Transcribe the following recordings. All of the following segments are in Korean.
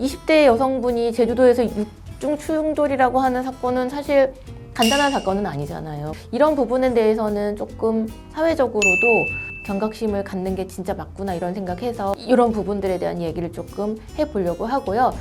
20대 여성분이 제주도에서 육중 추용돌이라고 하는 사건은 사실 간단한 사건은 아니잖아요. 이런 부분에 대해서는 조금 사회적으로도 경각심을 갖는 게 진짜 맞구나 이런 생각해서 이런 부분들에 대한 얘기를 조금 해보려고 하고요.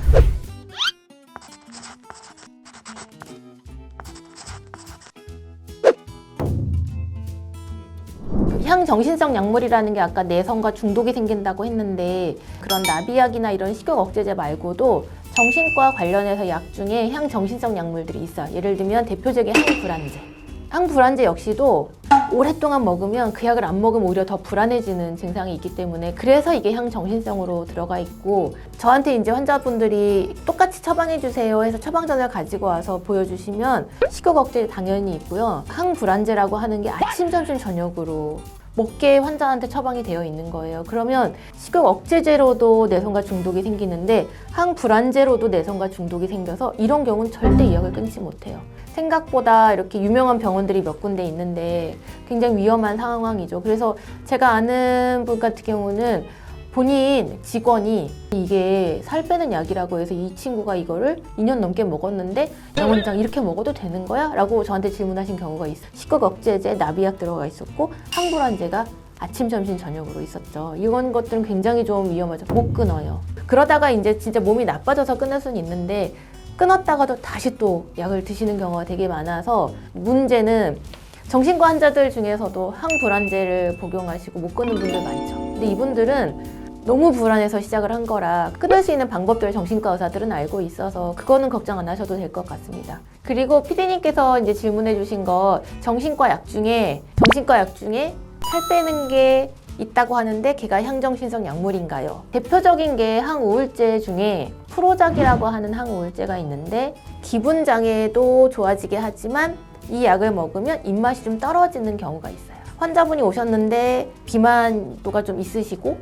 향정신성 약물이라는 게 아까 내성과 중독이 생긴다고 했는데 그런 나비약이나 이런 식욕 억제제 말고도 정신과 관련해서 약 중에 향정신성 약물들이 있어요. 예를 들면 대표적인 항불안제. 항불안제 역시도 오랫동안 먹으면 그 약을 안 먹으면 오히려 더 불안해지는 증상이 있기 때문에 그래서 이게 향정신성으로 들어가 있고 저한테 이제 환자분들이 똑같이 처방해 주세요 해서 처방전을 가지고 와서 보여주시면 식욕 억제 당연히 있고요. 항불안제라고 하는 게 아침, 점심, 저녁으로 먹게 환자한테 처방이 되어 있는 거예요. 그러면 식욕 억제제로도 내성과 중독이 생기는데 항불안제로도 내성과 중독이 생겨서 이런 경우는 절대 이 약을 끊지 못해요. 생각보다 이렇게 유명한 병원들이 몇 군데 있는데 굉장히 위험한 상황이죠. 그래서 제가 아는 분 같은 경우는 본인 직원이 이게 살 빼는 약이라고 해서 이 친구가 이거를 2년 넘게 먹었는데 양 원장 이렇게 먹어도 되는 거야? 라고 저한테 질문하신 경우가 있어요. 식욕 억제제, 나비약 들어가 있었고 항불안제가 아침, 점심, 저녁으로 있었죠. 이런 것들은 굉장히 좀 위험하죠. 못 끊어요. 그러다가 이제 진짜 몸이 나빠져서 끊을 수는 있는데 끊었다가도 다시 또 약을 드시는 경우가 되게 많아서 문제는 정신과 환자들 중에서도 항불안제를 복용하시고 못 끊는 분들 많죠. 근데 이분들은 너무 불안해서 시작을 한 거라 끊을 수 있는 방법들을 정신과 의사들은 알고 있어서 그거는 걱정 안 하셔도 될 것 같습니다. 그리고 피디님께서 이제 질문해 주신 거 정신과 약 중에 정신과 약 중에 살 빼는 게 있다고 하는데 걔가 향정신성 약물인가요? 대표적인 게 항우울제 중에 프로작이라고 하는 항우울제가 있는데 기분 장애도 좋아지게 하지만 이 약을 먹으면 입맛이 좀 떨어지는 경우가 있어요. 환자분이 오셨는데 비만도가 좀 있으시고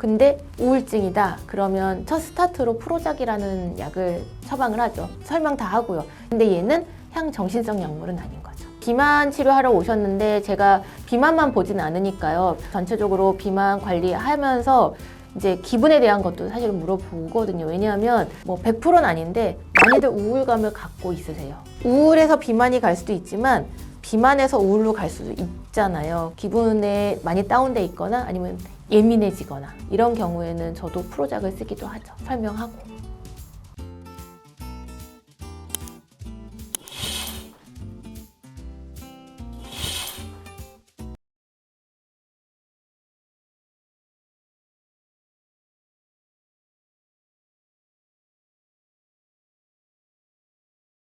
근데 우울증이다 그러면 첫 스타트로 프로작이라는 약을 처방을 하죠. 설명 다 하고요. 근데 얘는 향정신성 약물은 아닌 거죠. 비만 치료하러 오셨는데 제가 비만만 보진 않으니까요. 전체적으로 비만 관리하면서 이제 기분에 대한 것도 사실 물어보거든요. 왜냐하면 뭐 100%는 아닌데 많이들 우울감을 갖고 있으세요. 우울해서 비만이 갈 수도 있지만 비만에서 우울로 갈 수도 있잖아요. 기분에 많이 다운돼 있거나 아니면 예민해지거나 이런 경우에는 저도 프로작을 쓰기도 하죠. 설명하고.